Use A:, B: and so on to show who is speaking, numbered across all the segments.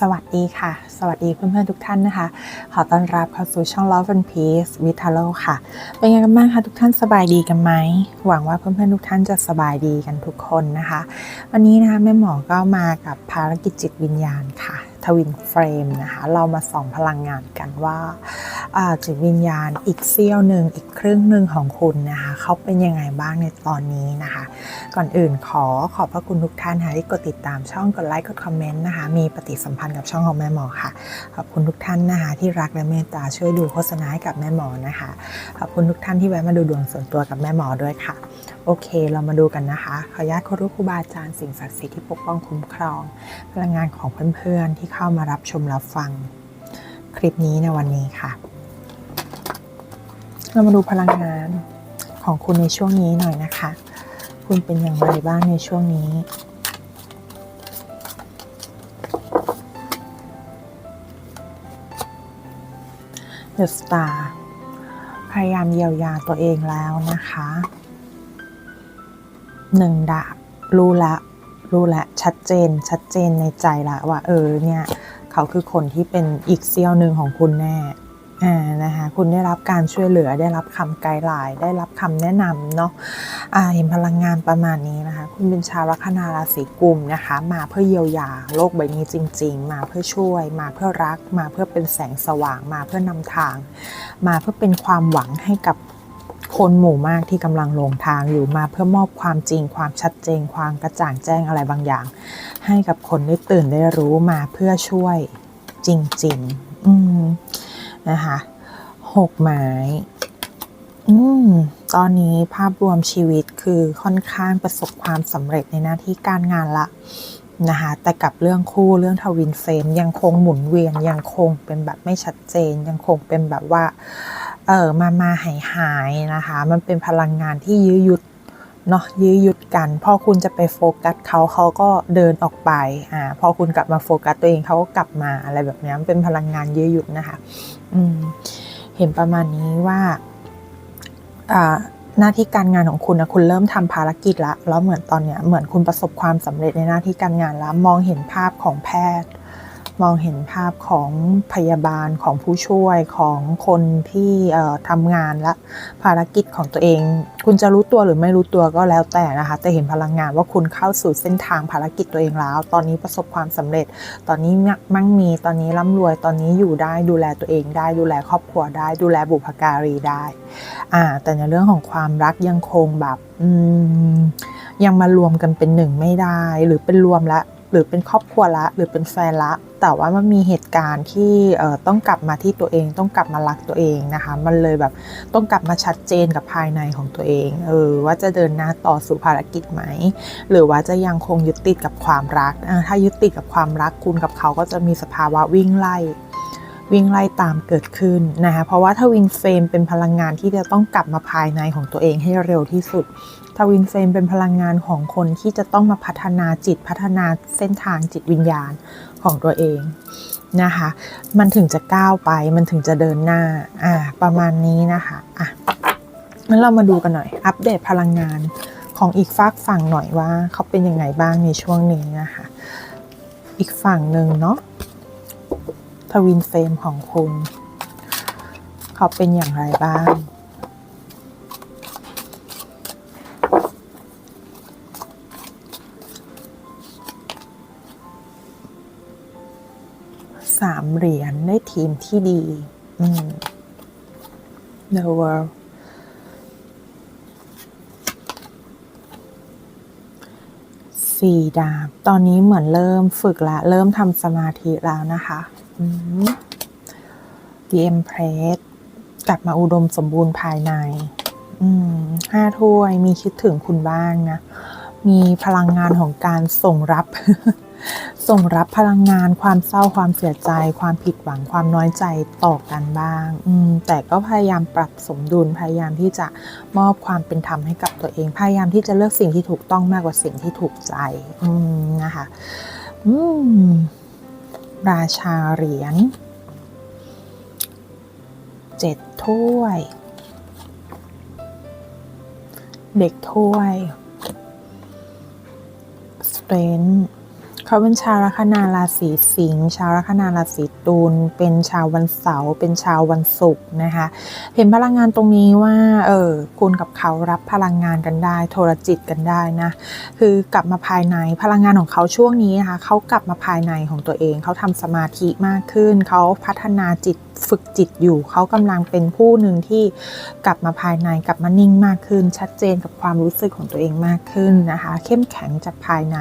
A: สวัสดีค่ะ สวัสดีเพื่อนๆทุกท่านนะคะ ขอต้อนรับเข้าสู่ช่อง Love and Peace with Taro ค่ะ เป็นไงกันบ้างคะทุกท่านสบายดีกันไหม หวังว่าเพื่อนๆทุกท่านจะสบายดีกันทุกคนนะคะ วันนี้นะคะแม่หมอก็มากับภารกิจจิตวิญญาณค่ะ ทวินเฟรมนะคะ เรามาส่องพลังงานกันว่าอ่า จิตวิญญาณอีกเสี้ยวหนึ่งอีกครึ่งหนึ่งของคุณนะคะเขาเป็นยังไงบ้างในตอนนี้นะคะ ก่อนอื่นขอขอบพระคุณทุกท่านค่ะที่กดติดตามช่องกดไลค์กดคอมเมนต์นะคะ มีปฏิสัมพันธ์กับช่องของแม่หมอค่ะ ขอบคุณทุกท่านนะคะที่รักและเมตตาช่วยดูโฆษณาให้กับแม่หมอนะคะ ขอบคุณทุกท่านที่แวะมาดูดวงส่วนตัวกับแม่หมอด้วยค่ะโอเค เรามาดูกันนะคะ ขออนุญาตครพครูบาอาจารย์สิ่งศักดิ์สิทธิ์ที่ปกป้องคุ้มครอง พลังงานของเพื่อนๆที่เข้ามารับชมรับฟัง คลิปนี้ในวันนี้ค่ะ เรามาดูพลังงานของคุณในช่วงนี้หน่อยนะคะ คุณเป็นอย่างไรบ้างในช่วงนี้ The Star พยายามเยียวยาตัวเองแล้วนะคะหนึ่งดาบรู้ละรู้ละชัดเจนชัดเจนในใจละว่าเออเนี่ย เขาคือคนที่เป็นอีกเซี่ยวหนึ่งของคุณแน่ อ่านะคะคุณได้รับการช่วยเหลือได้รับคำไกด์ไลน์ได้รับคำแนะนำเนาะอ่าเห็นพลังงานประมาณนี้นะคะ คุณเป็นชาวลัคนาราศีกุมนะคะ มาเพื่อเยียวยาโลกใบนี้จริง ๆ มาเพื่อช่วย มาเพื่อรัก มาเพื่อเป็นแสงสว่าง มาเพื่อนำทาง มาเพื่อเป็นความหวังให้กับคนหมู่มากที่กำลังหลงทางอยู่มาเพื่อมอบความจริง ความชัดเจน ความกระจ่างแจ้งอะไรบางอย่าง ให้กับคนได้ตื่นได้รู้มาเพื่อช่วยจริง ๆ อืม นะคะหกไม้อืมตอนนี้ภาพรวมชีวิตคือค่อนข้างประสบความสำเร็จในหน้าที่การงานละนะคะแต่กับเรื่องคู่เรื่องทวินเฟมยังคงหมุนเวียนยังคงเป็นแบบไม่ชัดเจน ยังคงเป็นแบบว่า เออมามาหายหายนะคะ มันเป็นพลังงานที่ยื้อยุด เนาะยื้อยุดกัน พอคุณจะไปโฟกัสเขาเขาก็เดินออกไปอ่าพอคุณกลับมาโฟกัสตัวเองเขาก็กลับมาอะไรแบบนี้มันเป็นพลังงานยื้อยุดนะคะอืมเห็นประมาณนี้ว่าอ่าหน้าที่การงานของคุณนะคุณเริ่มทำภารกิจละแล้วเหมือนตอนเนี้ยเหมือนคุณประสบความสำเร็จในหน้าที่การงานแล้วมองเห็นภาพของแพทย์ มองเห็นภาพของพยาบาลของผู้ช่วยของคนที่ทำงานและภารกิจของตัวเอง คุณจะรู้ตัวหรือไม่รู้ตัวก็แล้วแต่นะคะ แต่เห็นพลังงานว่าคุณเข้าสู่เส้นทางภารกิจตัวเองแล้ว ตอนนี้ประสบความสำเร็จ ตอนนี้มั่งมีตอนนี้ร่ำรวยตอนนี้อยู่ได้ดูแลตัวเองได้ดูแลครอบครัวได้ ดูแลบุพการีได้อ่าแต่ในเรื่องของความรักยังคงแบบยังมารวมกันเป็นหนึ่งไม่ได้ หรือเป็นรวมและ หรือเป็นครอบครัวละ หรือเป็นแฟนละ แต่ว่ามันมีเหตุการณ์ที่ต้องกลับมาที่ตัวเอง ต้องกลับมารักตัวเองนะคะ มันเลยแบบต้องกลับมาชัดเจนกับภายในของตัวเองเออว่าจะเดินหน้าต่อสู่ภารกิจไหม หรือว่าจะยังคงยึดติดกับความรัก ถ้ายึดติดกับความรักคุณกับเขาก็จะมีสภาวะวิ่งไล่วิ่งไล่ตามเกิดขึ้นนะคะเพราะว่าถ้าวินเฟรมเป็นพลังงานที่จะต้องกลับมาภายในของตัวเองให้เร็วที่สุด ทวินเฟรมเป็นพลังงานของคนที่จะต้องมาพัฒนาจิตพัฒนาเส้นทางจิตวิญญาณของตัวเองนะคะ มันถึงจะก้าวไปมันถึงจะเดินหน้าอ่าประมาณนี้นะคะอะงั้นเรามาดูกันหน่อย อัปเดตพลังงานของอีกฝากฝั่งหน่อยว่า เขาเป็นยังไงบ้างในช่วงนี้นะคะ อีกฝั่งหนึ่งเนาะทวินเฟรมของคุณ เขาเป็นอย่างไรบ้าง สามเหรียญได้ทีมที่ดี The World สี่ดาบ ตอนนี้เหมือนเริ่มฝึกละ เริ่มทำสมาธิแล้วนะคะ The Empress กลับมาอุดมสมบูรณ์ภายใน ห้าถ้วย มีคิดถึงคุณบ้างนะ มีพลังงานของการส่งรับ ส่งรับพลังงานความเศร้าความเสียใจ ความผิดหวังความน้อยใจต่อกันบ้างอืแต่ก็พยายามปรับสมดุลพยายามที่จะมอบความเป็นธรรมให้กับตัวเอง พยายามที่จะเลือกสิ่งที่ถูกต้องมากกว่าสิ่งที่ถูกใจอืนะคะอืราชาเหรียญเจ็ดถ้วย เด็กถ้วยสเตรน เขาเป็นชาวลัคนาราศีสิงห์ชาวลัคนาราศีตุลเป็นชาววันเสาร์เป็นชาววันศุกร์นะคะเห็นพลังงานตรงนี้ว่าเออคุณกับเขารับพลังงานกันได้ โทรจิตกันได้นะคือกลับมาภายในพลังงานของเขาช่วงนี้นะคะเขากลับมาภายในของตัวเองเขาทำสมาธิมากขึ้น เขาพัฒนาจิตฝึกจิตอยู่ เขากำลังเป็นผู้หนึ่งที่กลับมาภายในกลับมานิ่งมากขึ้น ชัดเจนกับความรู้สึกของตัวเองมากขึ้นนะคะ เข้มแข็งจากภายใน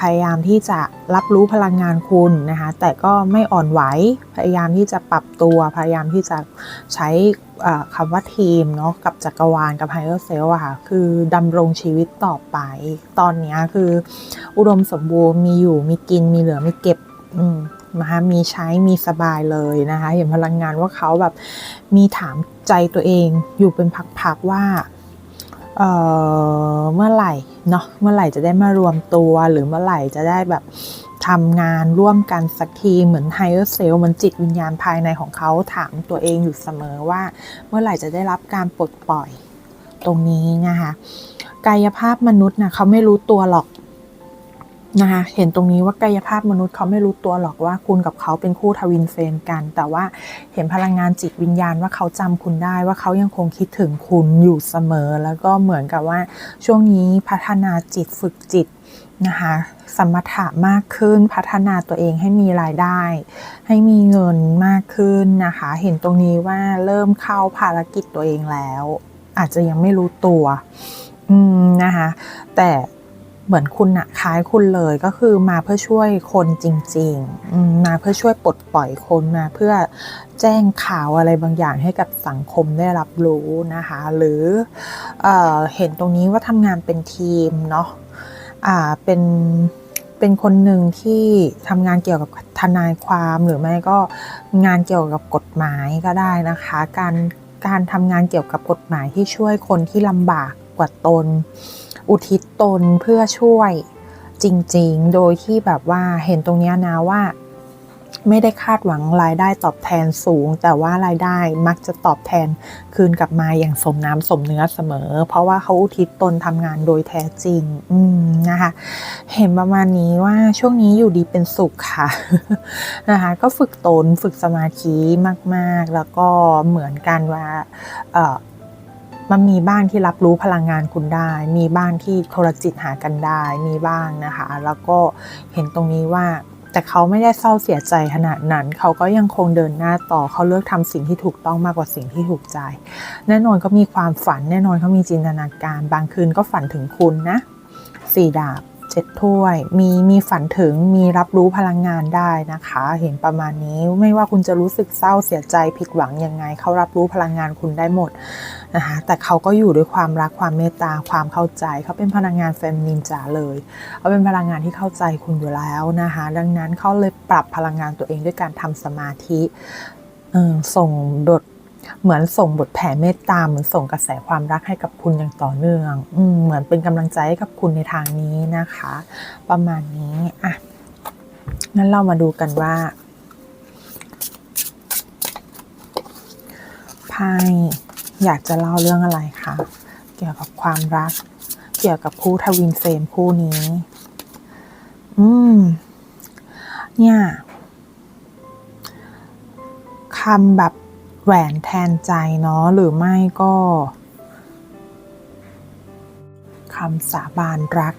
A: พยายามที่จะรับรู้พลังงานคุณนะคะแต่ก็ไม่อ่อนไหวพยายามที่จะปรับตัวพยายามที่จะใช้คำว่าทีมเนาะกับจักรวาลกับไฮเออร์เซลอะค่ะคือดำรงชีวิตต่อไป ตอนนี้คืออุดมสมบูรณ์มีอยู่มีกินมีเหลือมีเก็บนะคะมีใช้มีสบายเลยนะคะเห็นพลังงานว่าเขาแบบมีถามใจตัวเองอยู่เป็นพักๆว่าเเมื่อไหร่ เนาะเมื่อไหร่จะได้มารวมตัวหรือเมื่อไหร่จะได้แบบทำงานร่วมกันสักทีเหมือนไฮเออร์เซลเหมือนจิตวิญญาณภายในของเขาถามตัวเองอยู่เสมอว่า เมื่อไหร่จะได้รับการปลดปล่อยตรงนี้นะคะกายภาพมนุษย์นะเขาไม่รู้ตัวหรอก นะคะเห็นตรงนี้ว่ากายภาพมนุษย์เขาไม่รู้ตัวหรอกว่าคุณกับเขาเป็นคู่ทวินเฟนกัน แต่ว่าเห็นพลังงานจิตวิญญาณว่าเขาจำคุณได้ว่าเขายังคงคิดถึงคุณอยู่เสมอ แล้วก็เหมือนกับว่าช่วงนี้พัฒนาจิตฝึกจิตนะคะสมถะมากขึ้นพัฒนาตัวเองให้มีรายได้ ให้มีเงินมากขึ้นนะคะ เห็นตรงนี้ว่าเริ่มเข้าภารกิจตัวเองแล้ว อาจจะยังไม่รู้ตัวอืมนะคะแต่ เหมือนคุณอะคล้ายคุณเลยก็คือมาเพื่อช่วยคนจริงๆ มาเพื่อช่วยปลดปล่อยคนมาเพื่อแจ้งข่าวอะไรบางอย่างให้กับสังคมได้รับรู้นะคะ หรือเอเห็นตรงนี้ว่าทำงานเป็นทีมเนาะอ่าเป็นเป็นคนหนึ่งที่ทำงานเกี่ยวกับทนายความหรือไม่ก็งานเกี่ยวกับกฎหมายก็ได้นะคะ การการทำงานเกี่ยวกับกฎหมายที่ช่วยคนที่ลำบากกว่าตน อุทิศตนเพื่อช่วยจริงๆ โดยที่แบบว่าเห็นตรงนี้นะว่า ไม่ได้คาดหวังรายได้ตอบแทนสูง แต่ว่ารายได้มักจะตอบแทนคืนกลับมาอย่างสมน้ำสมเนื้อเสมอ เพราะว่าเขาอุทิศตนทำงานโดยแท้จริง อืมนะคะ เห็นประมาณนี้ว่าช่วงนี้อยู่ดีเป็นสุขค่ะนะคะก็ฝึกตนฝึกสมาธิมาก ๆ แล้วก็เหมือนกันว่า เออ มันมีบ้างที่รับรู้พลังงานคุณได้ มีบ้างที่โทรจิตหากันได้ มีบ้างนะคะ แล้วก็เห็นตรงนี้ว่า แต่เขาไม่ได้เศร้าเสียใจขนาดนั้น เขาก็ยังคงเดินหน้าต่อ เขาเลือกทำสิ่งที่ถูกต้องมากกว่าสิ่งที่ถูกใจ แน่นอนก็มีความฝัน แน่นอนเขามีจินตนาการ บางคืนก็ฝันถึงคุณนะสี่ดาบ เจ็ดถ้วย มีมีฝันถึงมีรับรู้พลังงานได้นะคะ เห็นประมาณนี้ไม่ว่าคุณจะรู้สึกเศร้าเสียใจผิดหวังยังไง เขารับรู้พลังงานคุณได้หมดนะคะแต่เขาก็อยู่ด้วยความรักความเมตตาความเข้าใจ เขาเป็นพลังงานเฟมินินจ๋าเลยเขาเป็นพลังงานที่เข้าใจคุณอยู่แล้วนะคะ ดังนั้นเขาเลยปรับพลังงานตัวเองด้วยการทำสมาธิส่งบท เหมือนส่งบทแผ่เมตตาเหมือนส่งกระแสความรักให้กับคุณอย่างต่อเนื่องอเหมือนเป็นกำลังใจให้กับคุณในทางนี้นะคะ ประมาณนี้อะงั้นเรามาดูกันว่าไพ่อยากจะเล่าเรื่องอะไรคะเกี่ยวกับความรัก เกี่ยวกับคู่ทวินเฟมคู่นี้ อืม เนี่ยคำแบบ แหวนแทนใจเนาะหรือไม่ก็คำสาบานรัก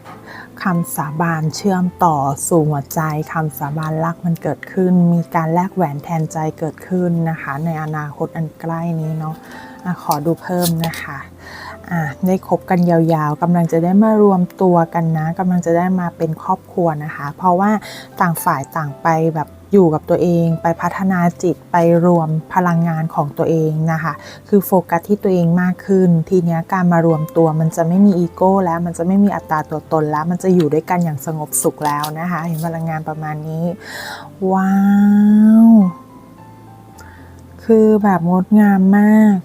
A: คำสาบานเชื่อมต่อสู่หัวใจคำสาบานรักมันเกิดขึ้น มีการแลกแหวนแทนใจเกิดขึ้นนะคะ ในอนาคตอันใกล้นี้เนาะอะขอดูเพิ่มนะคะอะได้คบกันยาวๆกำลังจะได้มารวมตัวกันนะกำลังจะได้มาเป็นครอบครัวนะคะ เพราะว่าต่างฝ่ายต่างไปแบบ อยู่กับตัวเองไปพัฒนาจิตไปรวมพลังงานของตัวเองนะคะ คือโฟกัสที่ตัวเองมากขึ้น ทีนี้การมารวมตัวมันจะไม่มีอีโก้แล้วมันจะไม่มีอัตราตัวตนแล้ว มันจะอยู่ด้วยกันอย่างสงบสุขแล้วนะคะ เห็นพลังงานประมาณนี้ ว้าว คือแบบงดงามมาก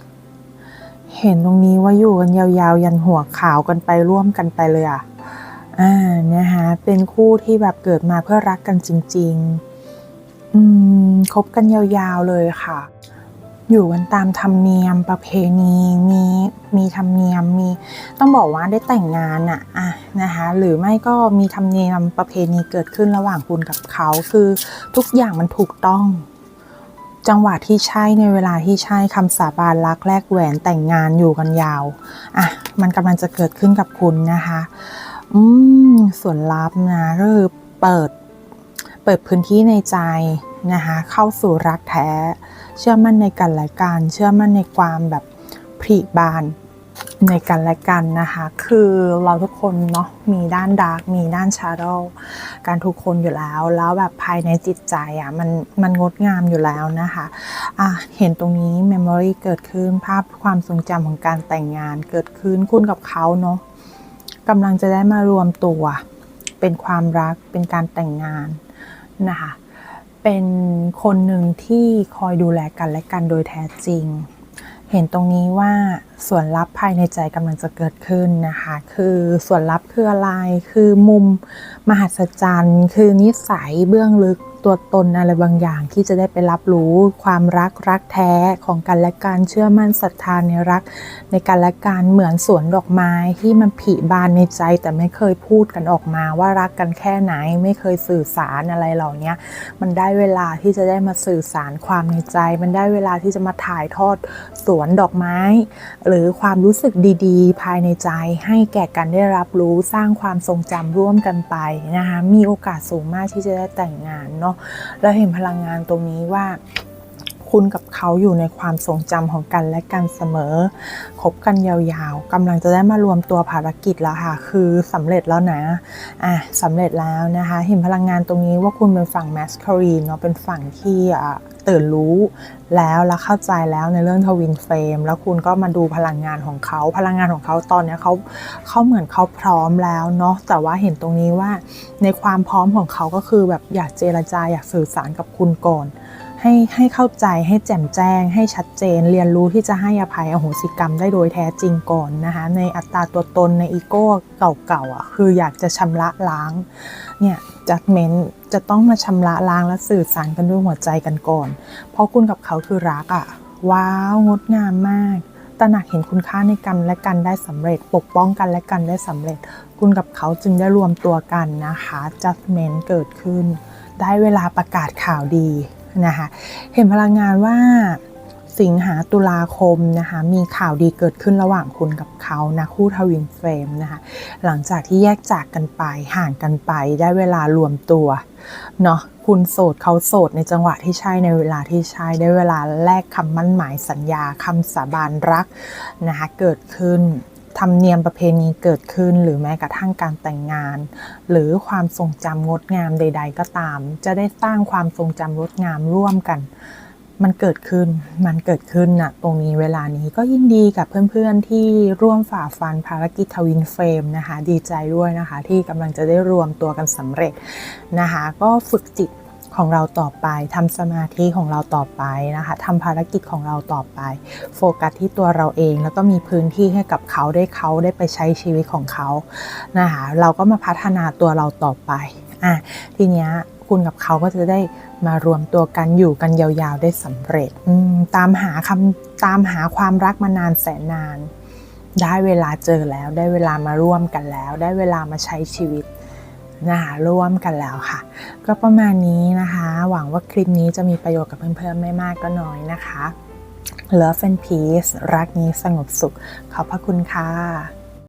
A: เห็นตรงนี้ว่าอยู่กันยาวๆ ยันหัวขาวกันไปร่วมกันไปเลยอะอ่านะคะเป็นคู่ที่แบบเกิดมาเพื่อรักกันจริง ๆ อืมคบกันยาวๆเลยค่ะ อยู่กันตามธรรมเนียมประเพณีมีมีธรรมเนียมมีต้องบอกว่าได้แต่งงานอะอะนะคะ หรือไม่ก็มีธรรมเนียมประเพณีเกิดขึ้นระหว่างคุณกับเขา คือทุกอย่างมันถูกต้องจังหวะที่ใช่ในเวลาที่ใช่คำสาบานรักแลกแหวนแต่งงานอยู่กันยาวอะมันกำลังจะเกิดขึ้นกับคุณนะคะ อืมส่วนลับนะก็คือเปิด เปิดพื้นที่ในใจนะคะเข้าสู่รักแท้ เชื่อมั่นในกันและกัน เชื่อมั่นในความแบบผลิบานในกันและกันนะคะ คือเราทุกคนเนาะมีด้านดาร์กมีด้านชาร์โดการทุกคนอยู่แล้ว แล้วแบบภายในจิตใจอะมันมันงดงามอยู่แล้วนะคะอะเห็นตรงนี้เมมโมรีเกิดขึ้นภาพความทรงจำของการแต่งงานเกิดขึ้นคุณกับเขาเนาะกำลังจะได้มารวมตัว เป็นความรักเป็นการแต่งงาน นะคะเป็นคนหนึ่งที่คอยดูแลกันและกันโดยแท้จริง เห็นตรงนี้ว่าส่วนลับภายในใจกำลังจะเกิดขึ้นนะคะ คือส่วนลับคืออะไร คือมุมมหัศจรรย์ คือนิสัยเบื้องลึก ตัวตนอะไรบางอย่างที่จะได้ไปรับรู้ความรักรักแท้ของกันและกันเชื่อมั่นศรัทธาในรัก ในกันและกันเหมือนสวนดอกไม้ที่มันผลิบานในใจ แต่ไม่เคยพูดกันออกมาว่ารักกันแค่ไหน ไม่เคยสื่อสารอะไรเหล่านี้มันได้เวลาที่จะได้มาสื่อสารความในใจ มันได้เวลาที่จะมาถ่ายทอดสวนดอกไม้ หรือความรู้สึกดีๆ ภายในใจ ให้แก่กันได้รับรู้สร้างความทรงจำร่วมกันไปนะคะมีโอกาสสูงมากที่จะได้แต่งงานเนาะแล้วเห็นพลังงานตรงนี้ว่าคุณกับเขาอยู่ในความทรงจำของกันและกันเสมอ คบกันยาวๆกำลังจะได้มารวมตัวภารกิจแล้วค่ะ คือสำเร็จแล้วนะ อะสำเร็จแล้วนะคะ เห็นพลังงานตรงนี้ว่าคุณเป็นฝั่งแมสคารีนเนาะ เป็นฝั่งที่อะ ตื่นรู้แล้วและเข้าใจแล้วในเรื่องทวินเฟรมแล้วคุณก็มาดูพลังงานของเขา พลังงานของเขาตอนนี้เขาเขาเหมือนเขาพร้อมแล้วเนาะแต่ว่าเห็นตรงนี้ว่าในความพร้อมของเขาก็คือแบบอยากเจรจาอยากสื่อสารกับคุณก่อน ให้ให้เข้าใจให้แจ่มแจ้ง ให้ชัดเจน เรียนรู้ที่จะให้อภัยอโหสิกรรมได้โดยแท้จริงก่อนนะคะในอัตราตัวตนในอีโก้เก่าๆอะคืออยากจะชำระล้างเนี่ยจัดเมนจะต้องมาชำระล้างและสื่อสารกันด้วยหัวใจกันก่อน เพราะคุณกับเขาคือรักอะว้าวงดงามมากตระหนักเห็นคุณค่าในกันและกันได้สำเร็จ ปกป้องกันและกันได้สำเร็จ คุณกับเขาจึงได้รวมตัวกันนะคะ judgment เกิดขึ้น ได้เวลาประกาศข่าวดี นะคะเห็นพลังงานว่าสิงหาตุลาคมนะคะมีข่าวดีเกิดขึ้นระหว่างคุณกับเขานะคู่ทวินเฟรมนะคะหลังจากที่แยกจากกันไปห่างกันไปได้เวลารวมตัวเนาะคุณโสดเขาโสดในจังหวะที่ใช่ในเวลาที่ใช่ได้เวลาแลกคำมั่นหมายสัญญาคำสาบานรักนะคะเกิดขึ้น ธรรมเนียมประเพณีเกิดขึ้น หรือแม้กระทั่งการแต่งงาน หรือความทรงจำงดงามใด ๆ ก็ตาม จะได้สร้างความทรงจำงดงามร่วมกัน มันเกิดขึ้นมันเกิดขึ้นนะตรงนี้เวลานี้ก็ยินดีกับเพื่อนๆที่ร่วมฝ่าฟันภารกิจทวินเฟรมนะคะ ดีใจด้วยนะคะ ที่กำลังจะได้รวมตัวกันสำเร็จนะคะ ก็ฝึกจิต ของเราต่อไปทำสมาธิของเราต่อไปนะคะทำภารกิจของเราต่อไป โฟกัสที่ตัวเราเอง แล้วก็มีพื้นที่ให้กับเขาได้เขาได้ไปใช้ชีวิตของเขานะคะเราก็มาพัฒนาตัวเราต่อไปอะทีเนี้ยคุณกับเขาก็จะได้มารวมตัวกันอยู่กันยาวๆได้สำเร็จตามหาคำตามหาความรักมานานแสนนาน ได้เวลาเจอแล้ว ได้เวลามาร่วมกันแล้ว ได้เวลามาใช้ชีวิต นะคะร่วมกันแล้วค่ะ ก็ประมาณนี้นะคะ หวังว่าคลิปนี้จะมีประโยชน์กับเพื่อนๆไม่มากก็น้อยนะคะ Love and Peace รักนี้สงบสุข ขอบพระคุณค่ะ